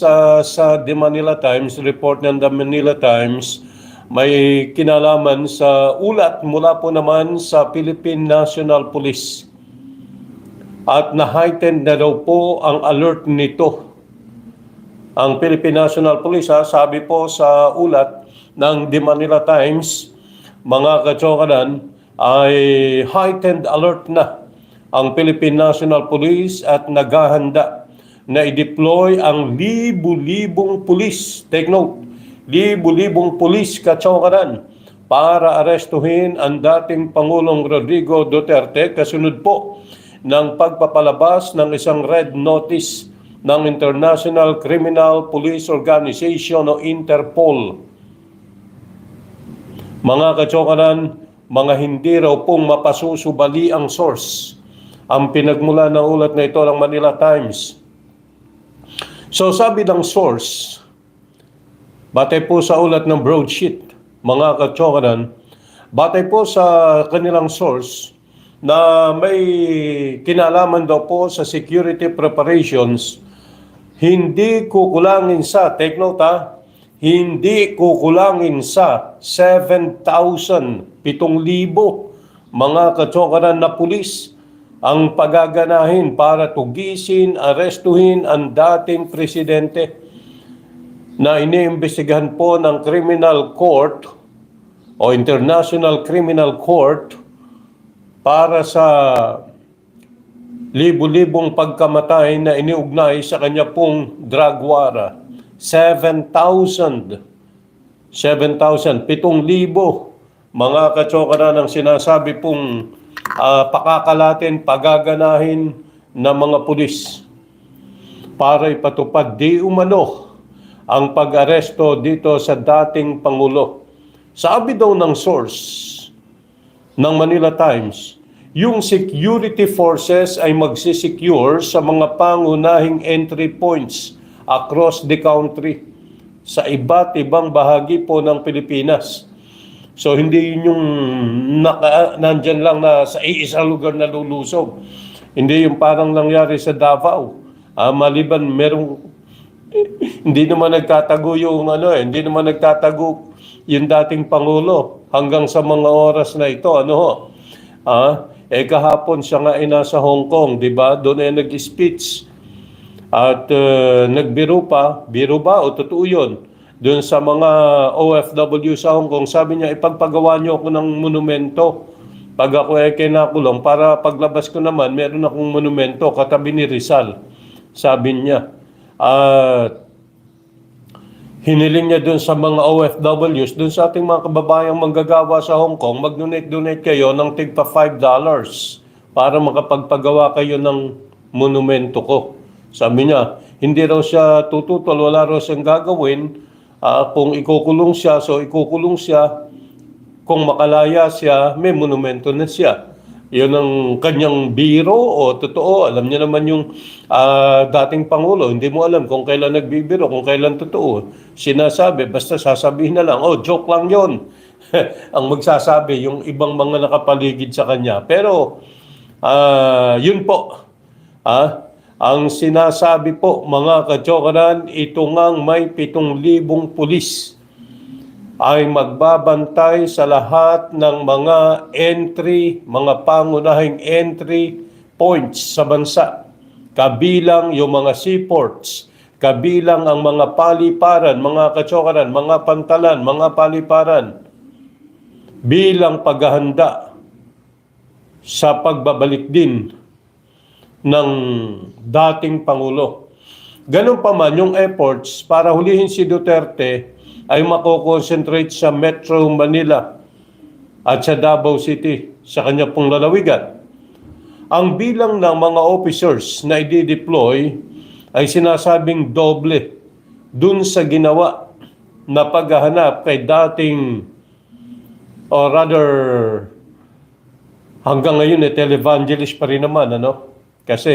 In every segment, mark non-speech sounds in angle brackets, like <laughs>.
sa, sa The Manila Times, report ng The Manila Times, may kinalaman sa ulat mula po naman sa Philippine National Police. At na-heightened na daw po ang alert nito. Ang Philippine National Police, ha, sabi po sa ulat ng The Manila Times, mga katsokanan, ay heightened alert na ang Philippine National Police at naghahanda na i-deploy ang libu-libong pulis. Take note, libu-libong pulis katsokanan para arestuhin ang dating Pangulong Rodrigo Duterte kasunod po ng pagpapalabas ng isang red notice ng International Criminal Police Organization o Interpol. Mga katsokanan, mga hindi raw pong mapasusubali ang source. Ang pinagmula ng ulat na ito ng Manila Times. So sabi ng source, batay po sa ulat ng broadsheet, mga katsokanan, batay po sa kanilang source na may kinalaman daw po sa security preparations, hindi kukulangin sa, take note ha, hindi kukulangin sa 7,000, 7,000 mga katsokanan na pulis ang pagaganahin para tugisin, arestuhin ang dating presidente na iniimbestigahan po ng criminal court o international criminal court para sa libu-libong pagkamatay na iniugnay sa kanya pong drug wara. 7,000. 7,000. 7,000 mga katsokara ng sinasabi pong ah, pakakalatin, pagaganahin ng mga pulis para ipatupad di umano ang pag-aresto dito sa dating Pangulo. Sabi daw ng source ng Manila Times, yung security forces ay magsisecure sa mga pangunahing entry points across the country sa iba't ibang bahagi po ng Pilipinas. So hindi yun yung naka, nandyan lang na sa isang lugar na lulusog. Hindi yung parang nangyari sa Davao. Ah, maliban merong <laughs> hindi naman nagtatago yung ano eh, hindi naman nagtatago yung dating pangulo hanggang sa mga oras na ito ano ho. Ah, eh kahapon siya nga ay nasa Hong Kong, 'di ba? Doon ay nag-speech at uh, nagbiro pa, biro ba o totoo 'yon? Doon sa mga OFW sa Hong Kong, sabi niya ipagpagawa niyo ako ng monumento pag ako ay kinakulong para paglabas ko naman meron akong monumento katabi ni Rizal. Sabi niya. At hiniling niya doon sa mga OFWs, doon sa ating mga kababayang manggagawa sa Hong Kong, mag-donate-donate kayo ng tigpa $5 para makapagpagawa kayo ng monumento ko. Sabi niya, hindi raw siya tututol, wala raw siyang gagawin. Ah, kung ikukulong siya, so ikukulong siya. Kung makalaya siya, may monumento na siya. Yun ang kanyang biro o totoo. Alam niya naman yung ah, dating Pangulo. Hindi mo alam kung kailan nagbibiro, kung kailan totoo. Sinasabi, basta sasabihin na lang, oh, joke lang yon <laughs> ang magsasabi, yung ibang mga nakapaligid sa kanya. Pero, ah, yun po. Ah, ang sinasabi po, mga katsokaran, ito ngang may 7,000 pulis ay magbabantay sa lahat ng mga entry, mga pangunahing entry points sa bansa. Kabilang yung mga seaports, kabilang ang mga paliparan, mga katsokaran, mga pantalan, mga paliparan, bilang paghahanda sa pagbabalik din ng dating Pangulo. Ganun pa man yung efforts para hulihin si Duterte ay makoconcentrate sa Metro Manila at sa Davao City sa kanya pong lalawigan. Ang bilang ng mga officers na i-deploy ay sinasabing doble dun sa ginawa na paghahanap kay dating or rather hanggang ngayon eh televangelist pa rin naman ano kasi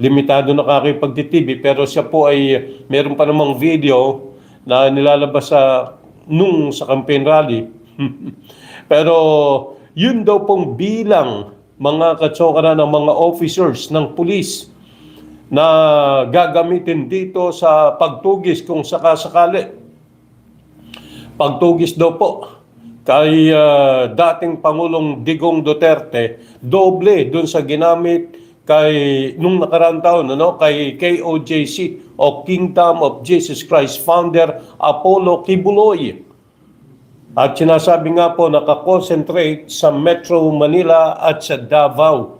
limitado na kakipagtitv pero siya po ay meron pa namang video na nilalabas sa nung sa campaign rally. <laughs> pero yun daw pong bilang mga katsokara ng mga officers ng pulis na gagamitin dito sa pagtugis kung sakasakali. Pagtugis daw po kay ah, dating Pangulong Digong Duterte, doble dun sa ginamit kay nung nakaraang taon ano kay KOJC o Kingdom of Jesus Christ founder Apollo Kibuloy. At sinasabi nga po nakakonsentrate sa Metro Manila at sa Davao.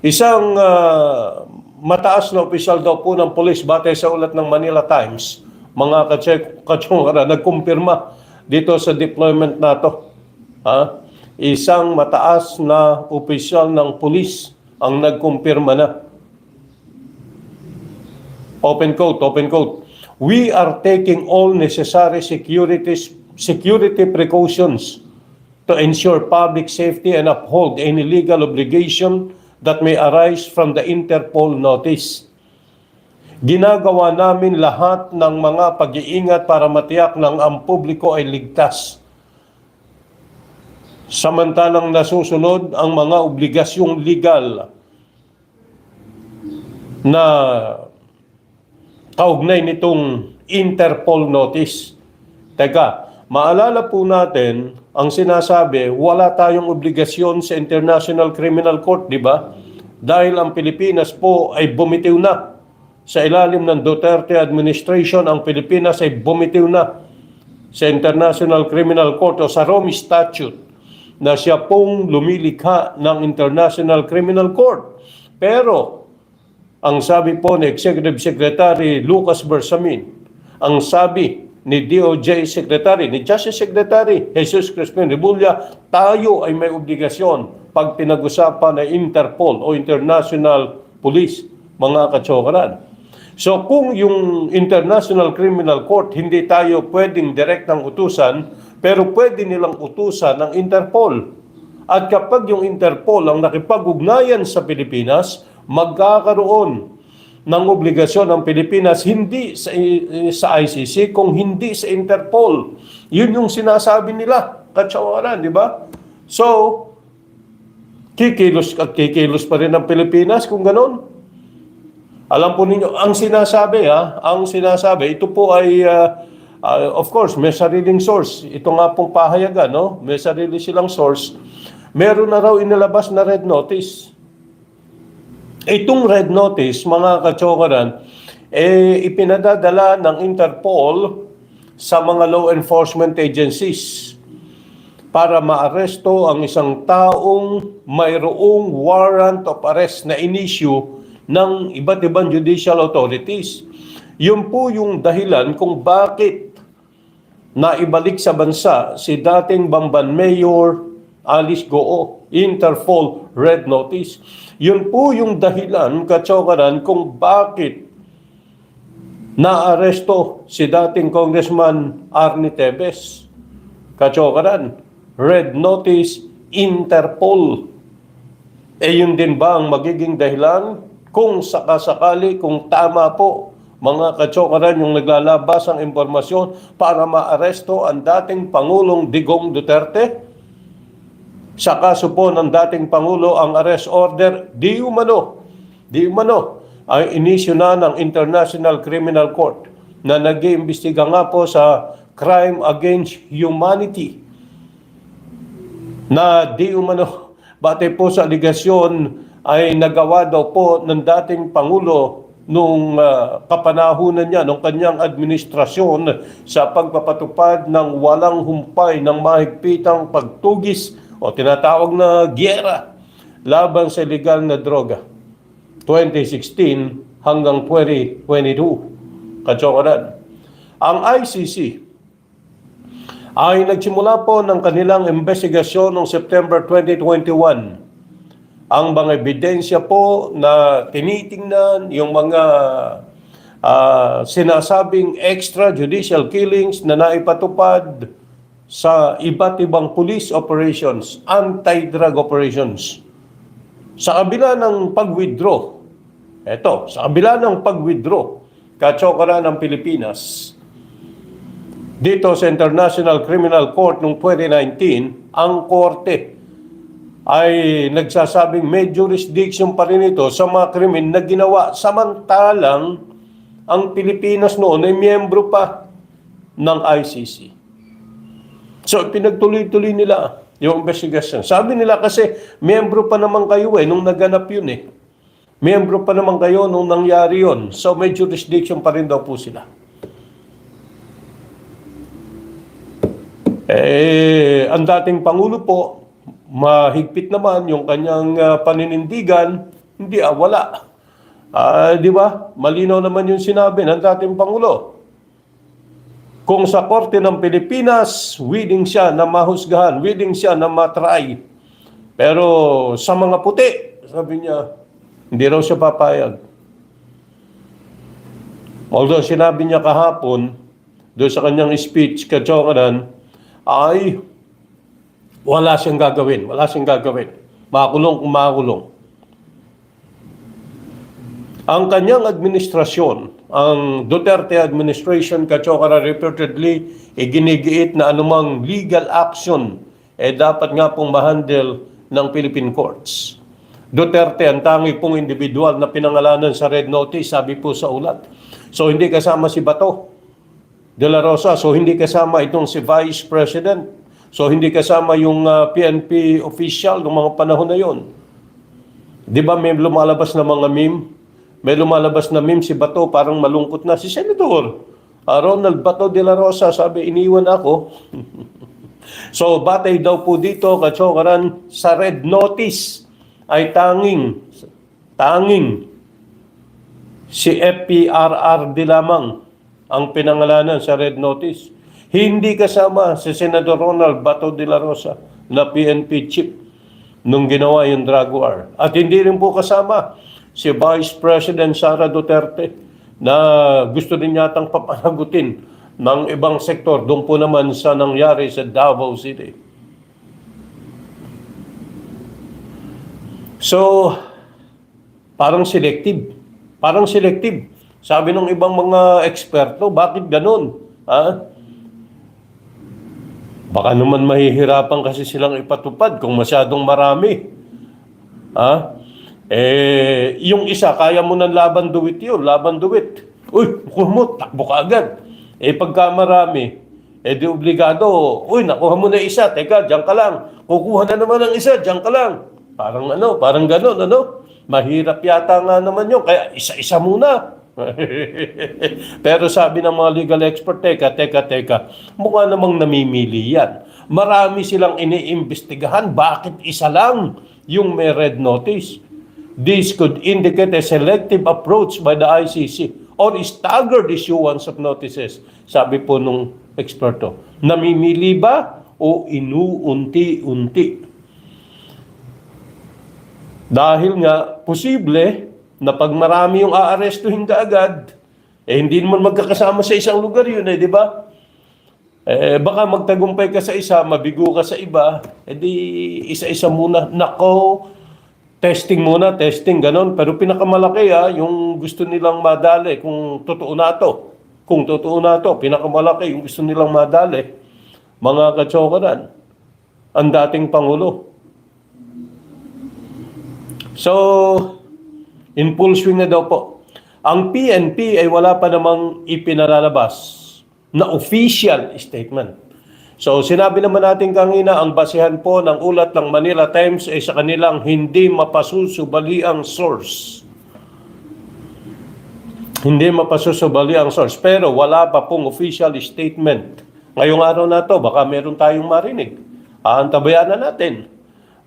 Isang ah, mataas na opisyal daw po ng polis batay sa ulat ng Manila Times, mga katsungara, nagkumpirma dito sa deployment na to. Ha? Isang mataas na opisyal ng polis ang nagkumpirma na. Open quote, open quote. We are taking all necessary security, security precautions to ensure public safety and uphold any legal obligation that may arise from the Interpol notice. Ginagawa namin lahat ng mga pag-iingat para matiyak ng ang publiko ay ligtas. Samantalang nasusunod ang mga obligasyong legal na kaugnay nitong Interpol notice. Teka, maalala po natin ang sinasabi, wala tayong obligasyon sa International Criminal Court, di ba? Dahil ang Pilipinas po ay bumitiw na. Sa ilalim ng Duterte administration, ang Pilipinas ay bumitiw na sa International Criminal Court o sa Rome Statute na siya pong lumilikha ng International Criminal Court. Pero, ang sabi po ni Executive Secretary Lucas Bersamin, ang sabi ni DOJ Secretary, ni Justice Secretary Jesus Crispin Rebulla, tayo ay may obligasyon pag pinag-usapan na Interpol o International Police, mga katsokaran. So kung yung International Criminal Court, hindi tayo pwedeng direktang utusan, pero pwede nilang utusan ng Interpol. At kapag yung Interpol ang nakipag-ugnayan sa Pilipinas, magkakaroon ng obligasyon ng Pilipinas hindi sa, sa ICC kung hindi sa Interpol. Yun yung sinasabi nila, katsawaran, di ba? So, kikilos at kikilos pa rin ang Pilipinas kung ganon. Alam po ninyo, ang sinasabi ha, ang sinasabi, ito po ay, uh, uh, of course, may sariling source. Ito nga pong pahayagan, no? May sarili silang source. Meron na raw inilabas na red notice. Itong red notice, mga katsokaran, eh, ipinadadala ng Interpol sa mga law enforcement agencies para maaresto ang isang taong mayroong warrant of arrest na in-issue ng iba't ibang judicial authorities. Yun po yung dahilan kung bakit naibalik sa bansa si dating Bamban Mayor Alice Goo, Interpol Red Notice. Yun po yung dahilan, katsokaran, kung bakit naaresto si dating Congressman Arnie Tevez. Katsokaran, Red Notice, Interpol. Eh yun din ba ang magiging dahilan kung sakasakali, kung tama po, mga katsokaran yung naglalabas ang impormasyon para maaresto ang dating Pangulong Digong Duterte? Sa kaso po ng dating Pangulo, ang arrest order, di umano, di umano, ay inisyu na ng International Criminal Court na nag-iimbestiga nga po sa crime against humanity na di umano, batay po sa aligasyon ay nagawa daw po ng dating Pangulo nung uh, kapanahunan niya, nung kanyang administrasyon sa pagpapatupad ng walang humpay ng mahigpitang pagtugis o tinatawag na giyera laban sa illegal na droga. 2016 hanggang 2022. Katsokaran. Ang ICC ay nagsimula po ng kanilang investigasyon noong September 2021 ang mga ebidensya po na tinitingnan yung mga uh, sinasabing extrajudicial killings na naipatupad sa iba't ibang police operations, anti-drug operations. Sa kabila ng pag-withdraw, eto, sa kabila ng pag-withdraw, katsokara ng Pilipinas, dito sa International Criminal Court noong 2019, ang korte ay nagsasabing may jurisdiction pa rin ito sa mga krimen na ginawa samantalang ang Pilipinas noon ay miyembro pa ng ICC. So, pinagtuloy-tuloy nila yung investigation. Sabi nila kasi, miyembro pa naman kayo eh, nung naganap yun eh. Miyembro pa naman kayo nung nangyari yun. So, may jurisdiction pa rin daw po sila. Eh, ang dating Pangulo po, mahigpit naman yung kanyang ah, paninindigan, hindi ah, wala. Ah, di ba? Malinaw naman yung sinabi ng dating Pangulo. Kung sa korte ng Pilipinas, willing siya na mahusgahan, willing siya na matry. Pero sa mga puti, sabi niya, hindi raw siya papayag. Although sinabi niya kahapon, doon sa kanyang speech, kachokaran, ay wala siyang gagawin. Wala siyang gagawin. Makulong kung makulong. Ang kanyang administrasyon, ang Duterte administration, Kachokara reportedly, e ginigiit na anumang legal action eh dapat nga pong mahandle ng Philippine courts. Duterte ang tangi pong individual na pinangalanan sa red notice, sabi po sa ulat. So hindi kasama si Bato de la Rosa, so hindi kasama itong si Vice President. So hindi kasama yung ah, PNP official ng mga panahon na yon. Di ba may lumalabas na mga meme? May lumalabas na meme si Bato, parang malungkot na. Si Senator ah, Ronald Bato de la Rosa, sabi, iniwan ako. <laughs> so, batay daw po dito, katsokaran, sa red notice ay tanging, tanging si FPRR di lamang ang pinangalanan sa red notice. Hindi kasama si Senador Ronald Bato de la Rosa na PNP chief nung ginawa yung drug war. At hindi rin po kasama si Vice President Sara Duterte na gusto din yatang papanagutin ng ibang sektor doon po naman sa nangyari sa Davao City. So, parang selective. Parang selective. Sabi ng ibang mga eksperto, bakit ganun? Ha? Baka naman mahihirapan kasi silang ipatupad kung masyadong marami. Ha? Eh, yung isa, kaya mo ng laban duwit yun, laban duwit. Uy, nakuha mo, takbo ka agad. Eh, pagka marami, eh di obligado, uy, nakuha mo na isa, teka, diyan ka lang. Kukuha na naman ng isa, diyan ka lang. Parang ano, parang gano'n, ano? Mahirap yata nga naman yun, kaya isa-isa muna. <laughs> Pero sabi ng mga legal expert, teka, teka, teka, mukha namang namimili yan. Marami silang iniimbestigahan, bakit isa lang yung may red notice? This could indicate a selective approach by the ICC or staggered issuance of notices. Sabi po nung eksperto, namimili ba o inuunti-unti? Dahil nga, posible na pag marami yung aarestuhin ka agad, eh hindi naman magkakasama sa isang lugar yun eh, di ba? Eh, baka magtagumpay ka sa isa, mabigo ka sa iba, eh di isa-isa muna. Nako, testing muna, testing, ganon. Pero pinakamalaki ah, yung gusto nilang madali, kung totoo na to. Kung totoo na to, pinakamalaki yung gusto nilang madali. Mga katsokaran, ang dating Pangulo. So, in full swing na daw po. Ang PNP ay wala pa namang ipinalalabas na official statement. So, sinabi naman natin kanina, ang basihan po ng ulat ng Manila Times ay sa kanilang hindi mapasusubali ang source. Hindi mapasusubali ang source. Pero wala pa pong official statement. Ngayong araw na to, baka meron tayong marinig. Aantabayan na natin.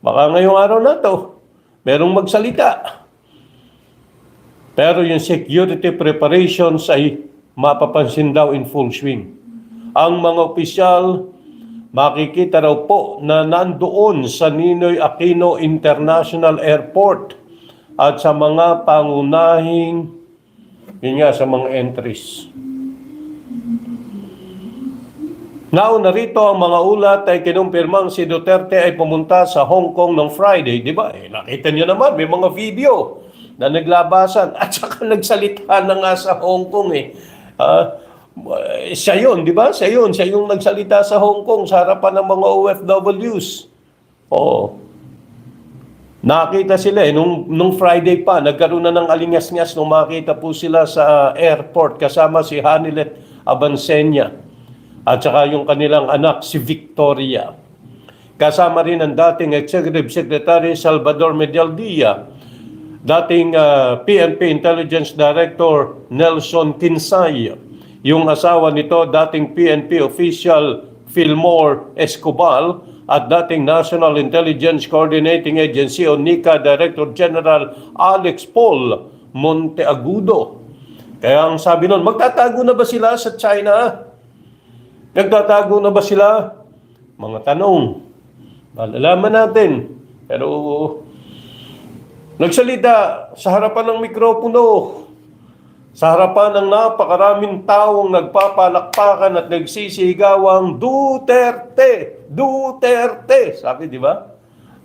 Baka ngayong araw na to, merong magsalita. Pero yung security preparations ay mapapansin daw in full swing. Ang mga opisyal makikita raw po na nandoon sa Ninoy Aquino International Airport at sa mga pangunahing yun nga, sa mga entries. Nauna rito ang mga ulat ay kinumpirmang si Duterte ay pumunta sa Hong Kong ng Friday. Di ba? Eh, nakita niyo naman, may mga video na naglabasan <laughs> at saka nagsalita na nga sa Hong Kong eh. Ah, siya yun, di ba? Siya yun. Siya yung nagsalita sa Hong Kong sa harapan ng mga OFWs. Oo. Nakita sila eh, nung, nung Friday pa, nagkaroon na ng alingas-ngas nung makita po sila sa airport kasama si Hanilet Abansenya at saka yung kanilang anak si Victoria. Kasama rin ang dating Executive Secretary Salvador Medialdia, dating ah, PNP Intelligence Director Nelson Kinsay, yung asawa nito dating PNP official Fillmore Escobar at dating National Intelligence Coordinating Agency o NICA Director General Alex Paul Monteagudo. Kaya ang sabi nun, magtatago na ba sila sa China? Nagtatago na ba sila? Mga tanong. Malalaman natin. Pero nagsalita sa harapan ng mikropono, sa harapan ng napakaraming taong nagpapalakpakan at nagsisisigawang Duterte! Duterte! Sabi, di ba?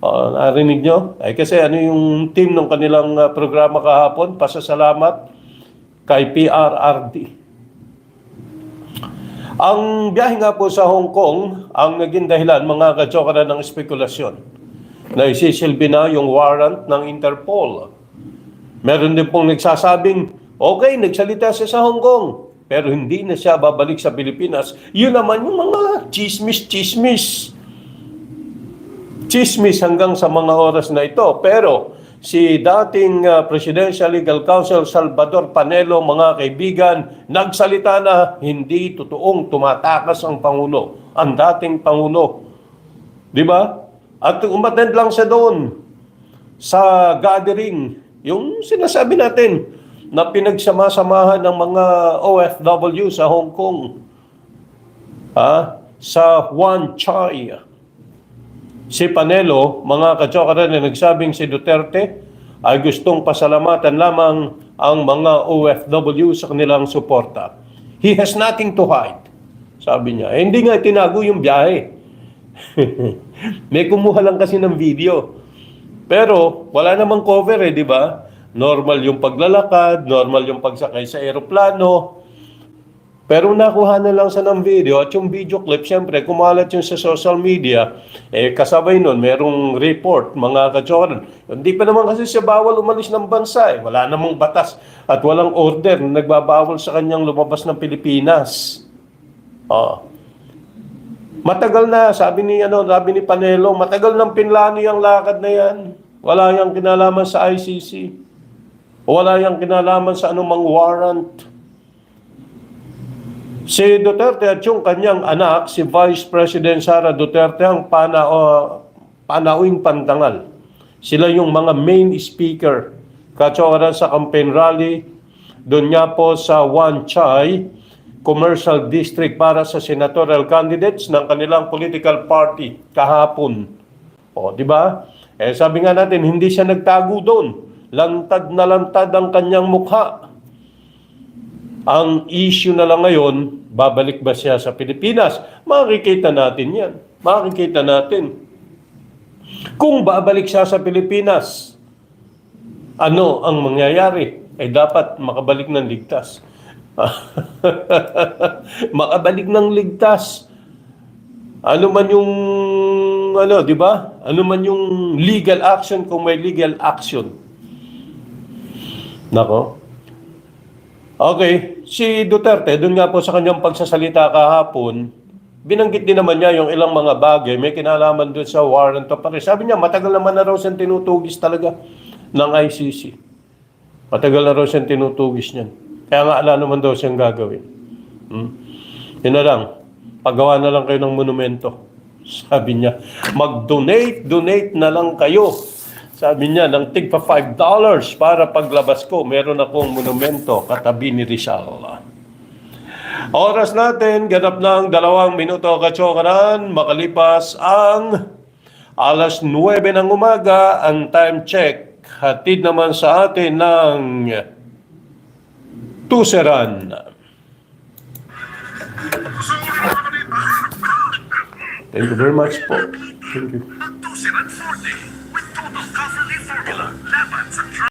Oo, narinig nyo? Ay kasi ano yung team ng kanilang uh, programa kahapon, pasasalamat kay PRRD. Ang biyahe nga po sa Hong Kong, ang naging dahilan, mga katsokara ng spekulasyon, na isisilbi na yung warrant ng Interpol. Meron din pong nagsasabing, okay, nagsalita siya sa Hong Kong, pero hindi na siya babalik sa Pilipinas. Yun naman yung mga chismis-chismis. Chismis hanggang sa mga oras na ito. Pero si dating uh, Presidential Legal Counsel Salvador Panelo, mga kaibigan, nagsalita na hindi totoong tumatakas ang Pangulo, ang dating Pangulo. Di ba? At umattend lang siya doon sa gathering, yung sinasabi natin na pinagsama-samahan ng mga OFW sa Hong Kong. Ha? Sa Wan Chai. Si Panelo, mga katsokara na nagsabing si Duterte ay gustong pasalamatan lamang ang mga OFW sa kanilang suporta. He has nothing to hide, sabi niya. Eh, hindi nga tinago yung biyahe. <laughs> May kumuha lang kasi ng video. Pero wala namang cover eh, di ba? Normal yung paglalakad, normal yung pagsakay sa eroplano, pero nakuha na lang sa ng video at yung video clip, siyempre, kumalat yung sa social media, eh kasabay nun, merong report, mga katsoran. Hindi pa naman kasi siya bawal umalis ng bansa eh. Wala namang batas at walang order na nagbabawal sa kanyang lumabas ng Pilipinas. Oh. Matagal na, sabi ni, ano, sabi ni Panelo, matagal nang pinlano yung lakad na yan. Wala yung kinalaman sa ICC. Wala yung kinalaman sa anumang warrant. Si Duterte at yung kanyang anak, si Vice President Sara Duterte, ang pana, uh, panauing pantangal. Sila yung mga main speaker. Katsoran sa campaign rally, doon nga po sa Wan Chai, commercial district para sa senatorial candidates ng kanilang political party kahapon. O, di ba? Eh, sabi nga natin, hindi siya nagtago doon. Lantad na lantad ang kanyang mukha. Ang issue na lang ngayon, babalik ba siya sa Pilipinas? Makikita natin yan. Makikita natin. Kung babalik siya sa Pilipinas, ano ang mangyayari? Eh dapat makabalik ng ligtas. <laughs> makabalik ng ligtas. Ano man yung ano, 'di ba? Ano man yung legal action kung may legal action. Nako. Okay, si Duterte, doon nga po sa kanyang pagsasalita kahapon, binanggit din naman niya yung ilang mga bagay, may kinalaman doon sa warrant of arrest. Sabi niya, matagal naman na raw siyang tinutugis talaga ng ICC. Matagal na raw siyang tinutugis niyan. Kaya nga ala naman daw siyang gagawin. Hmm? Yun na lang, paggawa na lang kayo ng monumento. Sabi niya, mag-donate, donate na lang kayo sabi niya, ng tig pa $5 para paglabas ko, meron akong monumento katabi ni Rizal. Oras natin, ganap ng dalawang minuto katsokaran, makalipas ang alas 9 ng umaga, ang time check. Hatid naman sa atin ng Tuseran. Thank you very much po. Thank you.